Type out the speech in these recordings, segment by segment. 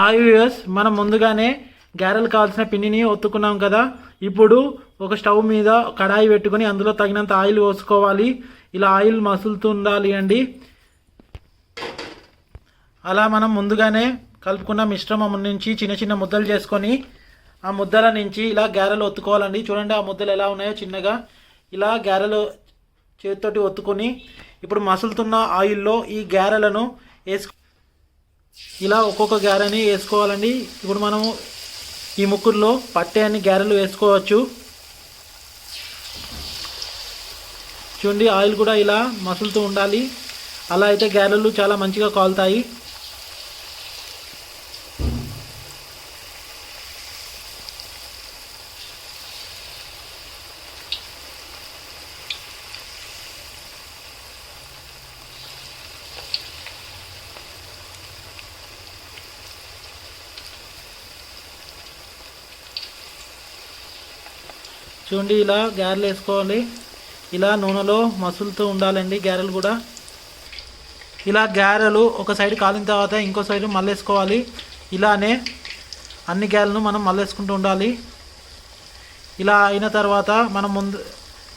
Hi viewers మనం ముందుగానే గారెలు కావాల్సిన పిండిని ఒత్తుకున్నాం కదా. ఇప్పుడు ఒక స్టవ్ మీద కడాయి పెట్టుకొని అందులో తగినంత ఆయిల్ పోసుకోవాలి. ఇలా ఆయిల్ మసులుతూ ఉండాలి అండి. అలా మనం ముందుగానే కలుపుకున్న మిశ్రమం నుంచి చిన్న చిన్న ముద్దలు చేసుకొని ఆ ముద్దల నుంచి ఇలా గారెలు ఒత్తుకోవాలండి. చూడండి ఆ ముద్దలు ఎలా ఉన్నాయో చిన్నగా. ఇలా గారెలు చేతితోటి ఒత్తుకొని ఇప్పుడు మసులుతున్న ఆయిల్లో ఈ గారెలను వేసుకు ఇలా ఒక్కొక్క గారెని వేసుకోవాలండి. ఇప్పుడు మనము ఈ ముక్కుల్లో పట్టే అన్ని గారెలు వేసుకోవచ్చు. చూడండి ఆయిల్ కూడా ఇలా మసులుతూ ఉండాలి. అలా అయితే గారెలు చాలా మంచిగా కాలుతాయి. చూడండి ఇలా గారెలు వేసుకోవాలి. ఇలా నూనెలో మసులుతూ ఉండాలండి గారెలు కూడా. ఇలా గారెలు ఒక సైడ్ కాలిన తర్వాత ఇంకో సైడ్ మళ్ళేసుకోవాలి. ఇలానే అన్ని గారెలను మనం మళ్ళేసుకుంటూ ఉండాలి. ఇలా అయిన తర్వాత మనం ముందు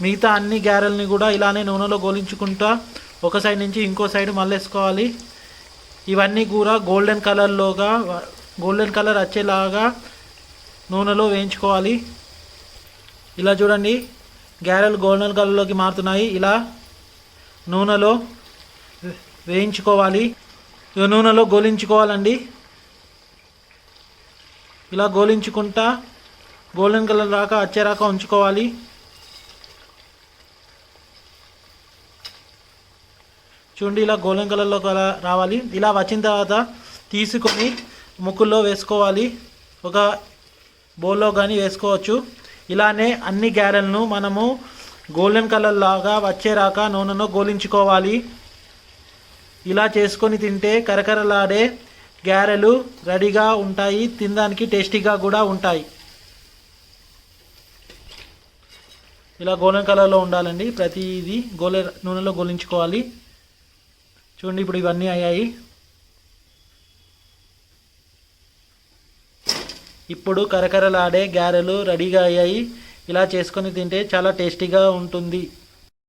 మిగతా అన్ని గారెల్ని కూడా ఇలానే నూనెలో గోలించుకుంటా ఒక సైడ్ నుంచి ఇంకో సైడ్ మళ్ళేసుకోవాలి. ఇవన్నీ కూడా గోల్డెన్ కలర్లోగా గోల్డెన్ కలర్ వచ్చేలాగా నూనెలో వేయించుకోవాలి. ఇలా చూడండి. గ్యారెలు గోల్డెన్ కలర్లోకి మారుతున్నాయి. ఇలా నూనెలో వే- వేయించుకోవాలి నూనెలో గోలించుకోవాలండి. ఇలా గోలించుకుంటా గోల్డెన్ కలర్ రాక వచ్చేరాక ఉంచుకోవాలి. చూడండి ఇలా గోల్డెన్ కలర్లో రావాలి. ఇలా వచ్చిన తర్వాత తీసుకొని ముక్కుల్లో వేసుకోవాలి. ఒక బౌల్లో కానీ వేసుకోవచ్చు. ఇలానే అన్ని గ్యారెలను మనము గోల్డెన్ కలర్ లాగా వచ్చేరాక నూనెలో గోలించుకోవాలి. ఇలా చేసుకొని తింటే కరకరలాడే గారెలు రెడీగా ఉంటాయి తినడానికి టేస్టీగా కూడా ఉంటాయి. ఇలా గోల్డెన్ కలర్లో ఉండాలండి. ప్రతిదీ గోలె నూనెలో గోలించుకోవాలి. చూడండి ఇప్పుడు ఇవన్నీ అయ్యాయి. ఇప్పుడు కరకరలాడే గారెలు రెడీగా అయ్యాయి. ఇలా చేసుకొని తింటే చాలా టేస్టీగా ఉంటుంది.